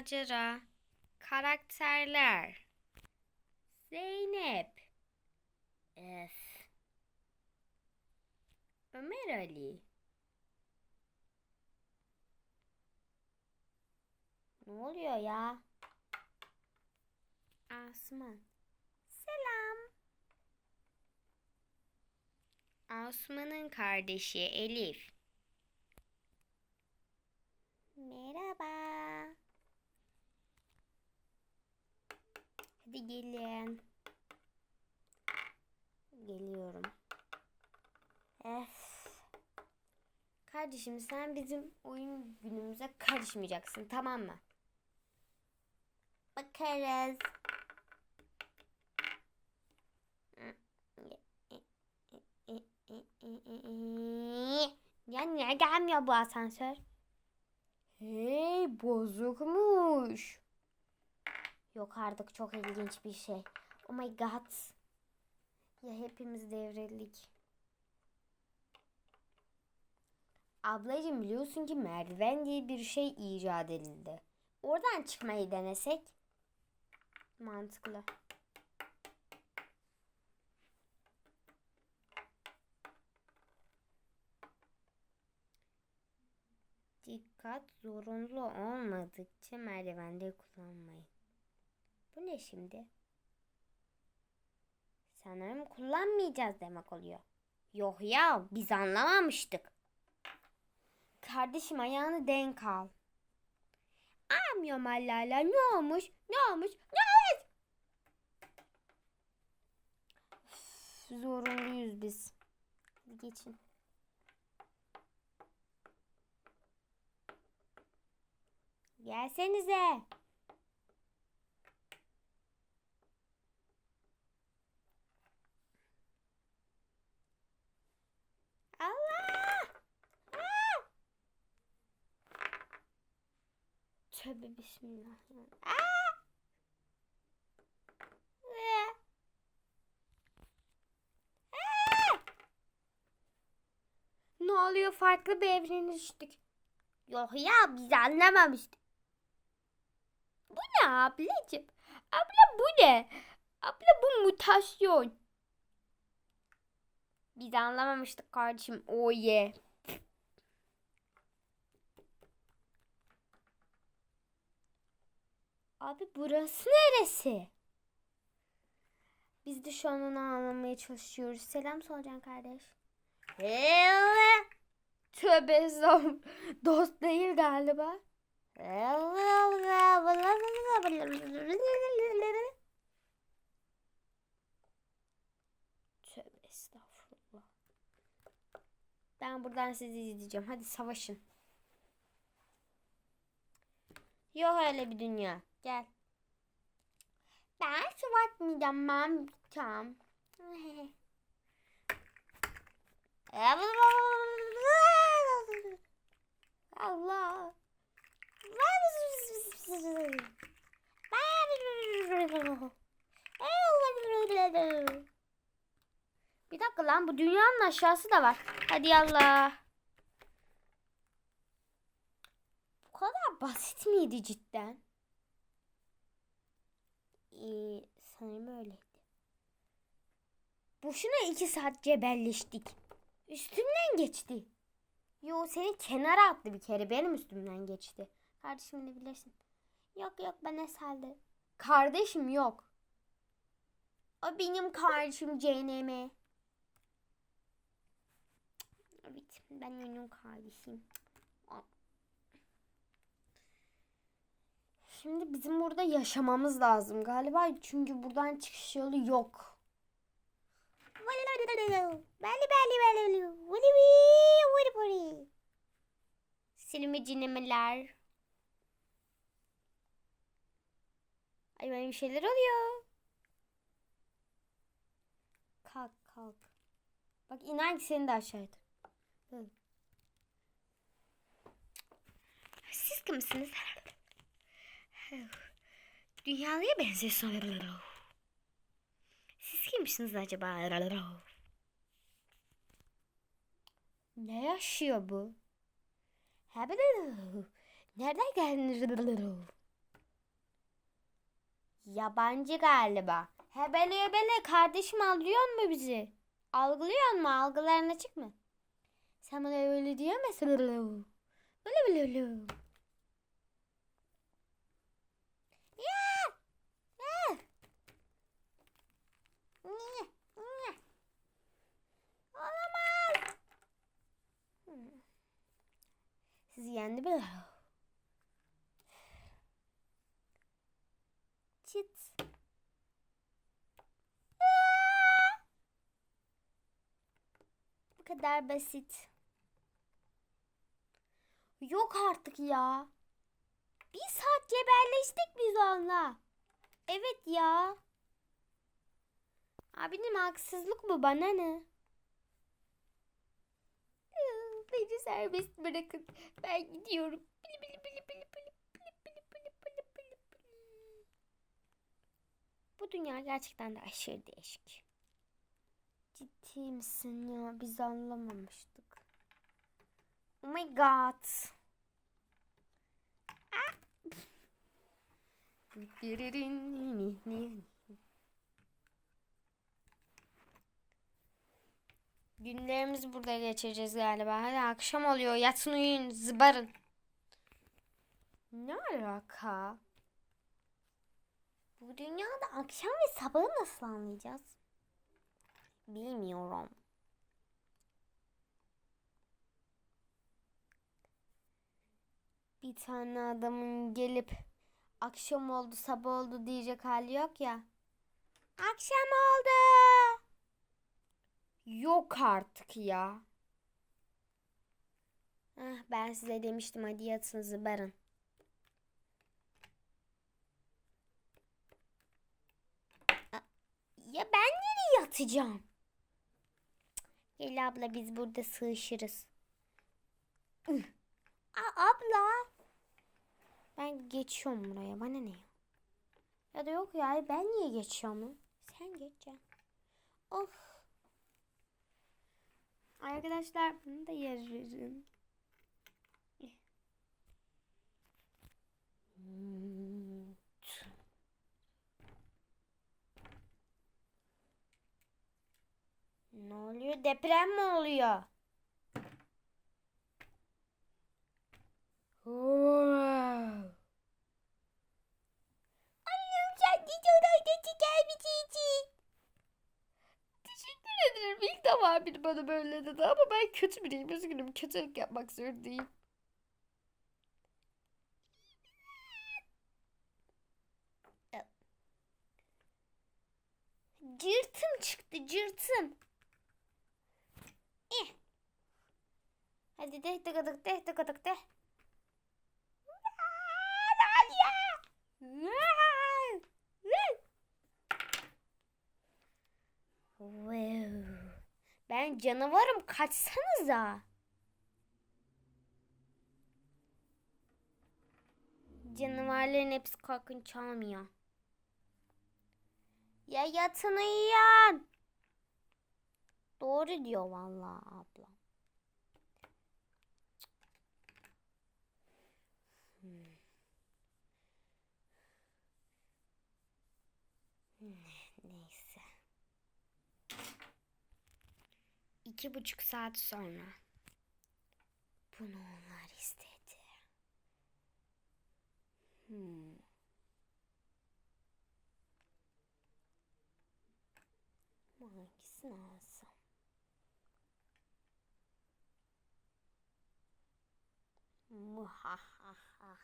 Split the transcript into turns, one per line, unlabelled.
macera. Karakterler. Zeynep. Öf. Ömer Ali. Ne oluyor ya? Asman. Selam. Asman'ın kardeşi Elif. Merhaba. Hadi gelin. Geliyorum. Ef. Kardeşim sen bizim oyun günümüze karışmayacaksın tamam mı? Bakarız. Ya niye gelmiyor bu asansör? Hey bozukmuş. Yok artık çok ilginç bir şey. Oh my god. Ya hepimiz devrildik. Ablacığım biliyorsun ki merdiven diye bir şey icat edildi. Oradan çıkmayı denesek. Mantıklı. Dikkat zorunlu olmadıkça merdivende kullanmayın. Bu ne şimdi? Sanırım kullanmayacağız demek oluyor. Yok ya biz anlamamıştık. Kardeşim ayağını denk al. Amıyorum Allala ne olmuş ne olmuş ne olmuş? Üf, zorunluyuz biz. Hadi geçin. Gelsenize. Allah! Ah! Tövbe bismillah. Aa! Ne oluyor? Farklı bir evrene düştük. Yok ya biz anlamamıştık. Bu ne ablacığım? Abla bu ne? Abla bu mutasyon. Biz anlamamıştık kardeşim. Oh yeah. Abi burası neresi? Biz de şu an onu anlamaya çalışıyoruz. Selam Solcan kardeş. Tövbe estağfurullah. Dost değil galiba. Tövbe estağfurullah. Ben buradan sizi izleyeceğim. Hadi savaşın. Yok öyle bir dünya. Gel. Ben savaşmayacağım ben. Tamam. Allah. Bir dakika lan bu dünyanın aşağısı da var. Hadi yallah. Bu kadar basit miydi cidden? Ee, sanırım öyleydi. Boşuna iki saat cebelleştik. Üstümden geçti. Yo seni kenara attı bir kere. Benim üstümden geçti. Kardeşim ne bilirsin. Yok yok ben Esel'de. Kardeşim yok. O benim kardeşim CNM. Evet ben onun kardeşim. Şimdi bizim burada yaşamamız lazım galiba. Çünkü buradan çıkış yolu yok. Silimi cinemeler. Ay benim şeyler oluyor. Kalk kalk. Bak inan ki seni de aşağıda. Siz kimsiniz? Dünyalıya benziyorsun. Siz kimsiniz acaba? Ne yaşıyor bu? Nereden geldiniz? Yabancı galiba. Hebele hebele kardeşim algılıyor mu bizi? Algılıyor mu? Algıların açık mı? Sen bana öyle diyemezsin. Böyle böyle böyle. Ya! Ya! Niye? Niye? Olamaz. Hmm. Bile. Çıt. Aa! Bu kadar basit. Yok artık ya. Bir saat cebelleştik biz onunla. Evet ya. Abinin haksızlık bu bana ne? Beni serbest bırakın. Ben gidiyorum. Bili bili bili bili bili. Bu dünya gerçekten de aşırı değişik. Ciddi misin ya? Biz anlamamıştık. Oh my god. Ah. Günlerimizi burada geçireceğiz galiba. Hadi akşam oluyor. Yatın uyuyun. Zıbarın. Ne alaka? Bu dünyada akşam ve sabahı nasıl anlayacağız? Bilmiyorum. Bir tane adamın gelip akşam oldu sabah oldu diyecek hali yok ya. Akşam oldu. Yok artık ya. Ah, ben size demiştim hadi yatın zıbarın. Ya ben nereye yatacağım? Gel abla biz burada sığışırız. Aa, abla. Ben geçiyorum buraya. Bana ne ya? Ya da yok ya ben niye geçiyorum? Sen geçeceksin. Of. Arkadaşlar bunu da yararım. Hmm. Ne oluyor? Deprem mi oluyor? Wow. Annem sen de orada ederim. İlk defa biri bana böyle dedi ama ben kötü biriyim. Üzgünüm. Kötülük yapmak zorundayım. Cırtım çıktı cırtım. Eh. Hadi de tıkıdık de tıkıdık de. Wow. Ben canavarım kaçsanıza. Canavarların hepsi korkunç olmuyor. Ya yatın uyuyan. Doğru diyor vallahi abla. Hmm. Neyse. İki buçuk saat sonra. Bunu onlar istedi. Hmm. Hangisini alsam? Muhahaha.